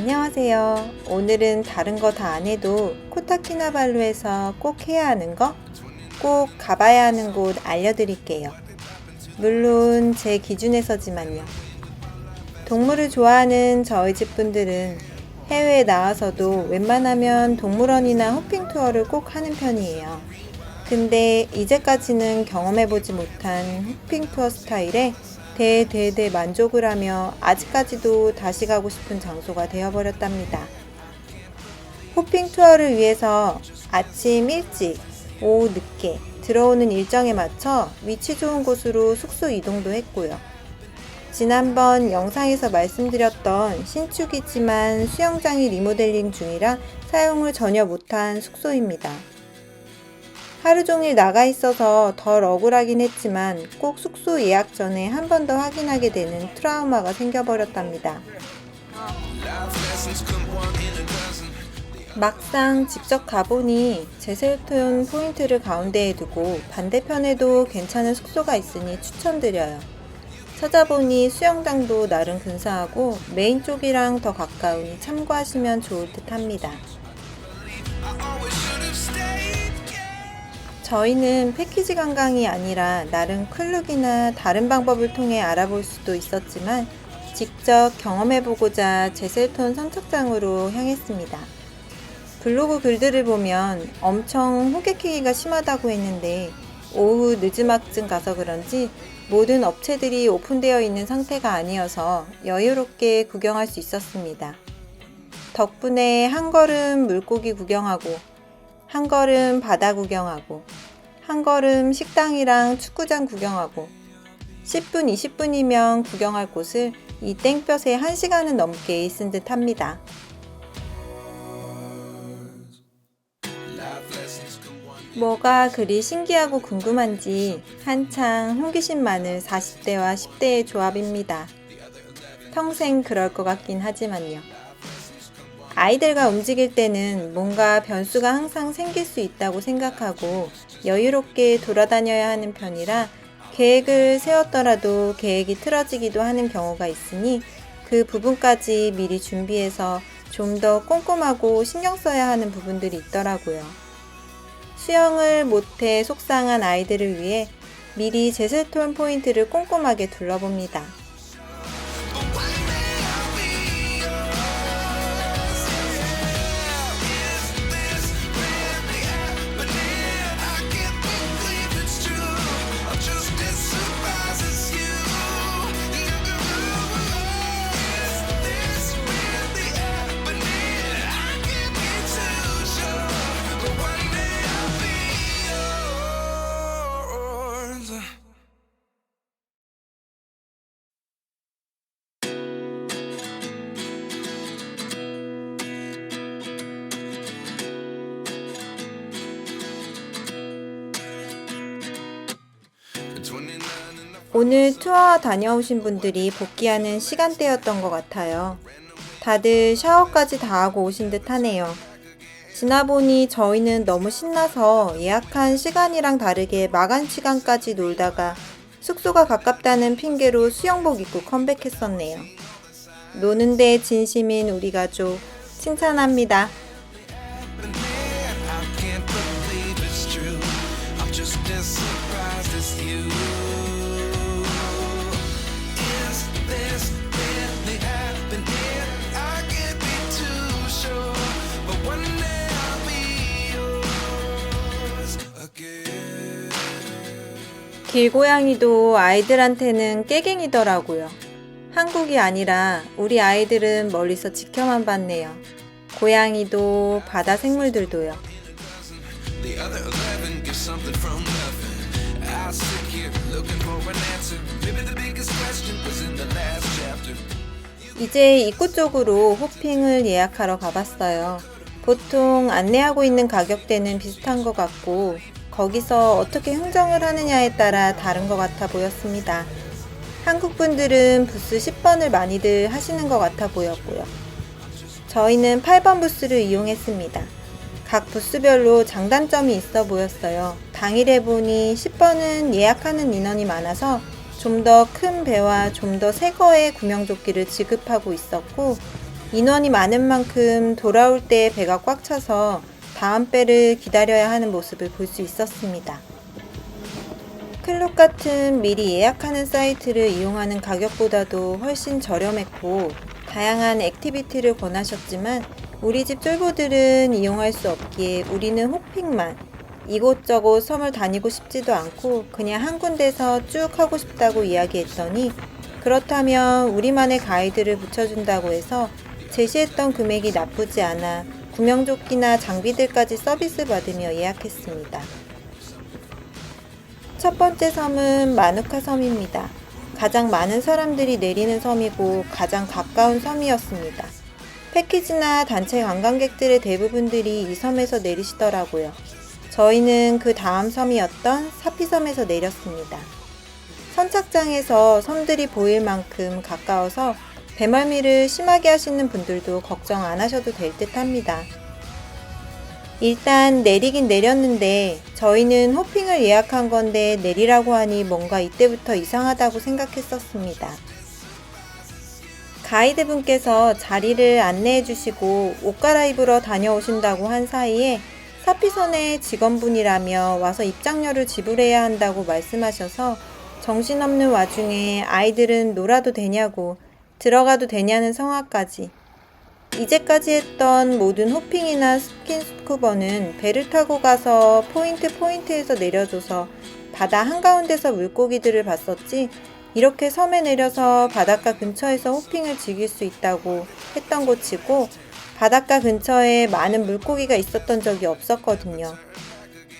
안녕하세요. 오늘은 다른 거 다 안 해도 코타키나발루에서 꼭 해야 하는 거, 꼭 가봐야 하는 곳 알려드릴게요. 물론 제 기준에서지만요. 동물을 좋아하는 저희 집 분들은 해외에 나와서도 웬만하면 동물원이나 호핑 투어를 꼭 하는 편이에요. 근데 이제까지는 경험해보지 못한 호핑 투어 스타일에 대대대 만족을 하며 아직까지도 다시 가고 싶은 장소가 되어버렸답니다. 호핑 투어를 위해서 아침 일찍, 오후 늦게 들어오는 일정에 맞춰 위치 좋은 곳으로 숙소 이동도 했고요. 지난번 영상에서 말씀드렸던 신축이지만 수영장이 리모델링 중이라 사용을 전혀 못한 숙소입니다. 하루 종일 나가 있어서 덜 억울하긴 했지만 꼭 숙소 예약 전에 한 번 더 확인하게 되는 트라우마가 생겨버렸답니다. 막상 직접 가보니 제셀톤 포인트를 가운데에 두고 반대편에도 괜찮은 숙소가 있으니 추천드려요. 찾아보니 수영장도 나름 근사하고 메인 쪽이랑 더 가까우니 참고하시면 좋을 듯 합니다. 저희는 패키지 관광이 아니라 나름 클룩이나 다른 방법을 통해 알아볼 수도 있었지만 직접 경험해보고자 제셀톤 선착장으로 향했습니다. 블로그 글들을 보면 엄청 호객행위가 심하다고 했는데 오후 늦음막쯤 가서 그런지 모든 업체들이 오픈되어 있는 상태가 아니어서 여유롭게 구경할 수 있었습니다. 덕분에 한 걸음 물고기 구경하고 한 걸음 바다 구경하고 한 걸음 식당이랑 축구장 구경하고 10분, 20분이면 구경할 곳을 이 땡볕에 1시간은 넘게 있은 듯 합니다. 뭐가 그리 신기하고 궁금한지 한창 호기심 많은 40대와 10대의 조합입니다. 평생 그럴 것 같긴 하지만요. 아이들과 움직일 때는 뭔가 변수가 항상 생길 수 있다고 생각하고 여유롭게 돌아다녀야 하는 편이라 계획을 세웠더라도 계획이 틀어지기도 하는 경우가 있으니 그 부분까지 미리 준비해서 좀 더 꼼꼼하고 신경 써야 하는 부분들이 있더라고요. 수영을 못해 속상한 아이들을 위해 미리 제셀톤 포인트를 꼼꼼하게 둘러봅니다. 오늘 투어 다녀오신 분들이 복귀하는 시간대였던 것 같아요. 다들 샤워까지 다 하고 오신 듯 하네요. 지나보니 저희는 너무 신나서 예약한 시간이랑 다르게 마감 시간까지 놀다가 숙소가 가깝다는 핑계로 수영복 입고 컴백했었네요. 노는데 진심인 우리 가족 칭찬합니다. 길고양이도 아이들한테는 깨갱이더라고요. 한국이 아니라 우리 아이들은 멀리서 지켜만 봤네요. 고양이도 바다 생물들도요. 이제 입구 쪽으로 호핑을 예약하러 가봤어요. 보통 안내하고 있는 가격대는 비슷한 것 같고, 거기서 어떻게 흥정을 하느냐에 따라 다른 것 같아 보였습니다. 한국 분들은 부스 10번을 많이들 하시는 것 같아 보였고요. 저희는 8번 부스를 이용했습니다. 각 부스별로 장단점이 있어 보였어요. 당일에 보니 10번은 예약하는 인원이 많아서 좀 더 큰 배와 좀 더 새 거의 구명조끼를 지급하고 있었고 인원이 많은 만큼 돌아올 때 배가 꽉 차서 다음 배를 기다려야 하는 모습을 볼 수 있었습니다. 클럽 같은 미리 예약하는 사이트를 이용하는 가격보다도 훨씬 저렴했고 다양한 액티비티를 권하셨지만 우리 집 쫄보들은 이용할 수 없기에 우리는 호핑만 이곳저곳 섬을 다니고 싶지도 않고 그냥 한 군데서 쭉 하고 싶다고 이야기했더니 그렇다면 우리만의 가이드를 붙여준다고 해서 제시했던 금액이 나쁘지 않아 구명조끼나 장비들까지 서비스 받으며 예약했습니다. 첫 번째 섬은 마누카 섬입니다. 가장 많은 사람들이 내리는 섬이고 가장 가까운 섬이었습니다. 패키지나 단체 관광객들의 대부분들이 이 섬에서 내리시더라고요. 저희는 그 다음 섬이었던 사피섬에서 내렸습니다. 선착장에서 섬들이 보일 만큼 가까워서 배멀미를 심하게 하시는 분들도 걱정 안 하셔도 될 듯 합니다. 일단 내리긴 내렸는데 저희는 호핑을 예약한 건데 내리라고 하니 뭔가 이때부터 이상하다고 생각했었습니다. 가이드분께서 자리를 안내해 주시고 옷 갈아입으러 다녀오신다고 한 사이에 사피선의 직원분이라며 와서 입장료를 지불해야 한다고 말씀하셔서 정신없는 와중에 아이들은 놀아도 되냐고 들어가도 되냐는 성화까지 이제까지 했던 모든 호핑이나 스킨스쿠버는 배를 타고 가서 포인트 포인트에서 내려줘서 바다 한가운데서 물고기들을 봤었지 이렇게 섬에 내려서 바닷가 근처에서 호핑을 즐길 수 있다고 했던 곳이고 바닷가 근처에 많은 물고기가 있었던 적이 없었거든요.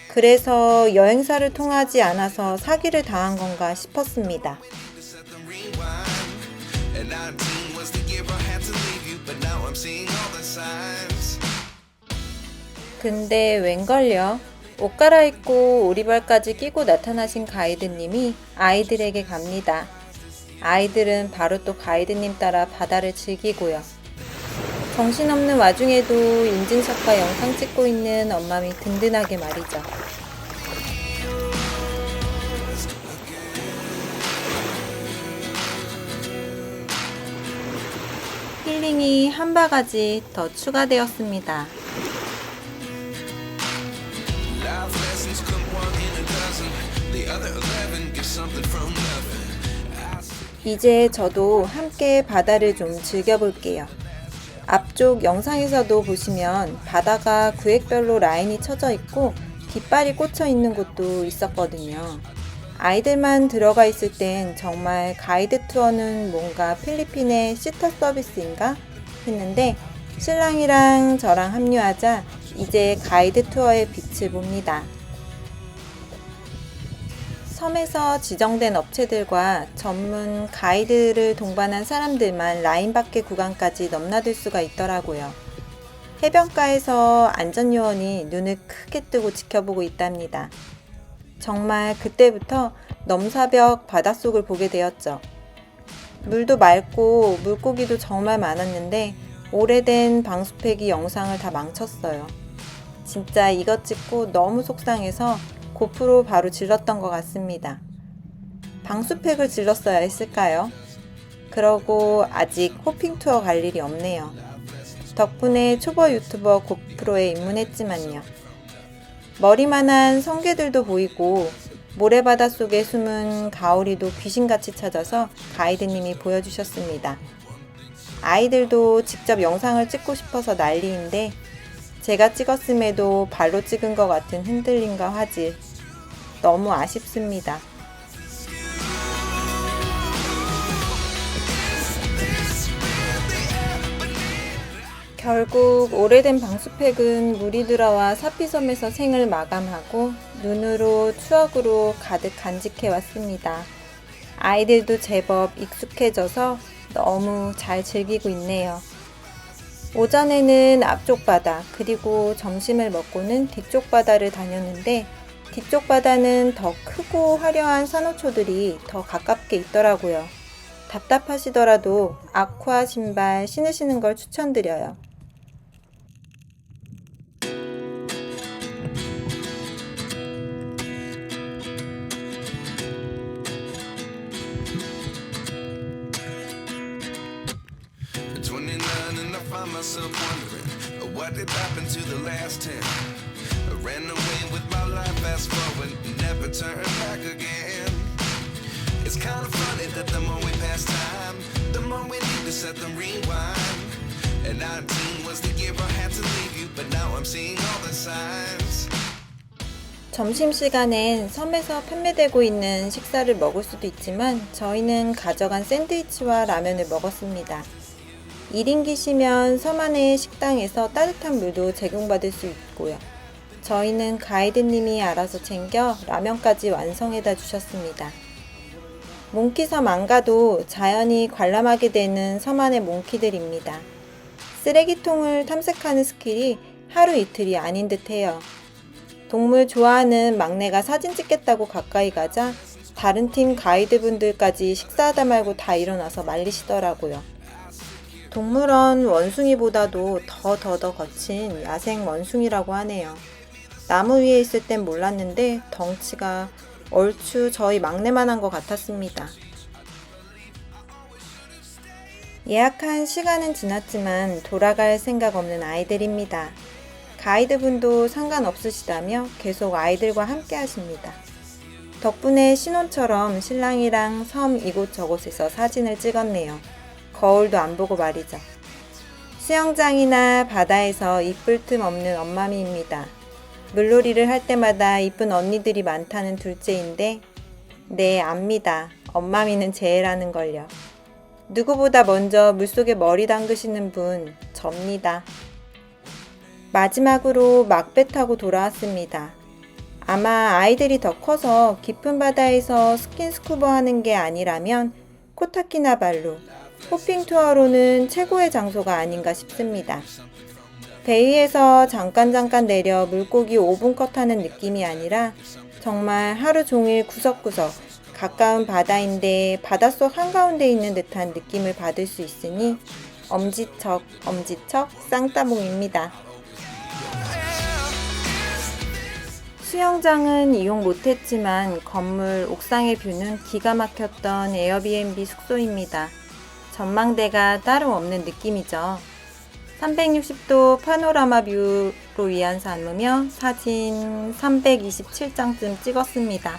그래서 여행사를 통하지 않아서 사기를 당한 건가 싶었습니다. 근데 웬걸요? 옷 갈아입고 오리발까지 끼고 나타나신 가이드님이 아이들에게 갑니다. 아이들은 바로 또 가이드님 따라 바다를 즐기고요. 정신없는 와중에도 인증샷과 영상 찍고 있는 엄마미 든든하게 말이죠. 힐링이 한 바가지 더 추가되었습니다. Life lessons come one in a dozen. The other 11 get something from nothing. I see 이제 저도 함께 바다를 좀 즐겨볼게요. 앞쪽 영상에서도 보시면 바다가 구획별로 라인이 쳐져 있고 깃발이 꽂혀 있는 곳도 있었거든요. 아이들만 들어가 있을 땐 정말 가이드 투어는 뭔가 필리핀의 시타 서비스인가 했는데 신랑이랑 저랑 합류하자 이제 가이드 투어의 빛을 봅니다. 섬에서 지정된 업체들과 전문 가이드를 동반한 사람들만 라인 밖의 구간까지 넘나들 수가 있더라고요. 해변가에서 안전요원이 눈을 크게 뜨고 지켜보고 있답니다. 정말 그때부터 넘사벽 바닷속을 보게 되었죠. 물도 맑고 물고기도 정말 많았는데 오래된 방수팩이 영상을 다 망쳤어요. 진짜 이것 찍고 너무 속상해서 고프로 바로 질렀던 것 같습니다. 방수팩을 질렀어야 했을까요? 그러고 아직 호핑 투어 갈 일이 없네요. 덕분에 초보 유튜버 고프로에 입문했지만요. 머리만한 성게들도 보이고 모래바다 속에 숨은 가오리도 귀신같이 찾아서 가이드님이 보여주셨습니다. 아이들도 직접 영상을 찍고 싶어서 난리인데 제가 찍었음에도 발로 찍은 것 같은 흔들림과 화질 너무 아쉽습니다. 결국 오래된 방수팩은 물이 들어와 사피섬에서 생을 마감하고 눈으로 추억으로 가득 간직해 왔습니다. 아이들도 제법 익숙해져서 너무 잘 즐기고 있네요. 오전에는 앞쪽 바다, 그리고 점심을 먹고는 뒤쪽 바다를 다녔는데, 뒤쪽 바다는 더 크고 화려한 산호초들이 더 가깝게 있더라고요. 답답하시더라도 아쿠아 신발 신으시는 걸 추천드려요. Myself wondering uh, what did happen to the last ten. I ran away with my life, fast forward, never turn back again. It's kind of funny that the more we pass time, the more we need to set them rewind. And 19 was the year I had to leave you, but now I'm seeing all the signs. 점심시간엔 섬에서 판매되고 있는 식사를 먹을 수도 있지만 저희는 가져간 샌드위치와 라면을 먹었습니다. 1인기시면 섬 안의 식당에서 따뜻한 물도 제공받을 수 있고요. 저희는 가이드님이 알아서 챙겨 라면까지 완성해다 주셨습니다. 몽키섬 안 가도 자연히 관람하게 되는 섬 안의 몽키들입니다. 쓰레기통을 탐색하는 스킬이 하루 이틀이 아닌 듯 해요. 동물 좋아하는 막내가 사진 찍겠다고 가까이 가자 다른 팀 가이드분들까지 식사하다 말고 다 일어나서 말리시더라고요. 동물원 원숭이보다도 더 더더 거친 야생 원숭이라고 하네요. 나무 위에 있을 땐 몰랐는데 덩치가 얼추 저희 막내만한 것 같았습니다. 예약한 시간은 지났지만 돌아갈 생각 없는 아이들입니다. 가이드분도 상관없으시다며 계속 아이들과 함께 하십니다. 덕분에 신혼처럼 신랑이랑 섬 이곳저곳에서 사진을 찍었네요. 거울도 안 보고 말이죠. 수영장이나 바다에서 이쁠 틈 없는 엄마미입니다. 물놀이를 할 때마다 이쁜 언니들이 많다는 둘째인데, 네, 압니다. 엄마미는 제일 걸요. 누구보다 먼저 물속에 머리 담그시는 분, 접니다. 마지막으로 막배 타고 돌아왔습니다. 아마 아이들이 더 커서 깊은 바다에서 스킨스쿠버 하는 게 아니라면 코타키나발루, 호핑 투어로는 최고의 장소가 아닌가 싶습니다. 배 위에서 잠깐 잠깐 내려 물고기 5분 컷 하는 느낌이 아니라 정말 하루 종일 구석구석 가까운 바다인데 바닷속 한가운데 있는 듯한 느낌을 받을 수 있으니 엄지척 엄지척 쌍따봉입니다. 수영장은 이용 못했지만 건물 옥상의 뷰는 기가 막혔던 에어비앤비 숙소입니다. 전망대가 따로 없는 느낌이죠. 360도 파노라마 뷰로 위안 삼으며 사진 327장쯤 찍었습니다.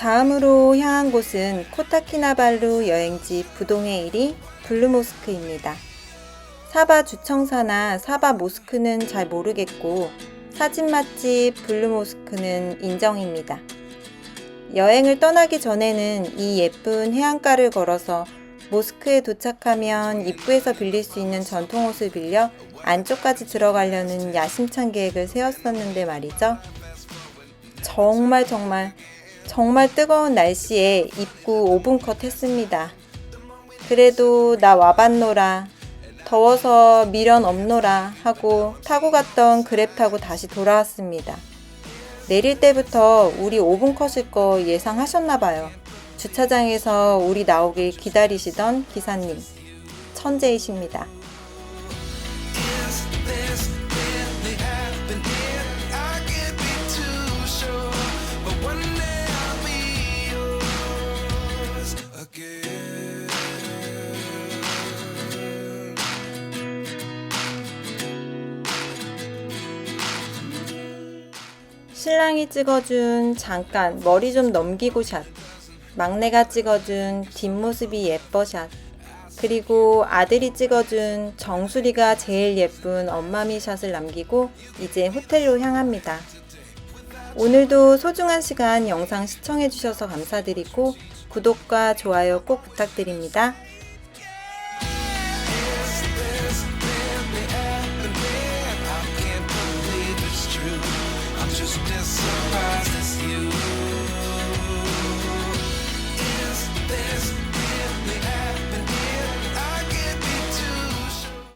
다음으로 향한 곳은 코타키나발루 여행지 부동의 1위 블루모스크입니다. 사바 주청사나 사바 모스크는 잘 모르겠고 사진 맛집 블루모스크는 인정입니다. 여행을 떠나기 전에는 이 예쁜 해안가를 걸어서 모스크에 도착하면 입구에서 빌릴 수 있는 전통 옷을 빌려 안쪽까지 들어가려는 야심찬 계획을 세웠었는데 말이죠. 정말 정말 정말 뜨거운 날씨에 입구 5분 컷 했습니다. 그래도 나 와봤노라. 더워서 미련 없노라 하고 타고 갔던 그랩 타고 다시 돌아왔습니다. 내릴 때부터 우리 5분 컷일 거 예상하셨나 봐요. 주차장에서 우리 나오길 기다리시던 기사님. 천재이십니다. 신랑이 찍어준 잠깐 머리 좀 넘기고 샷. 막내가 찍어준 뒷모습이 예뻐 샷. 그리고 아들이 찍어준 정수리가 제일 예쁜 엄마미 샷을 남기고 이제 호텔로 향합니다. 오늘도 소중한 시간 영상 시청해주셔서 감사드리고 구독과 좋아요 꼭 부탁드립니다.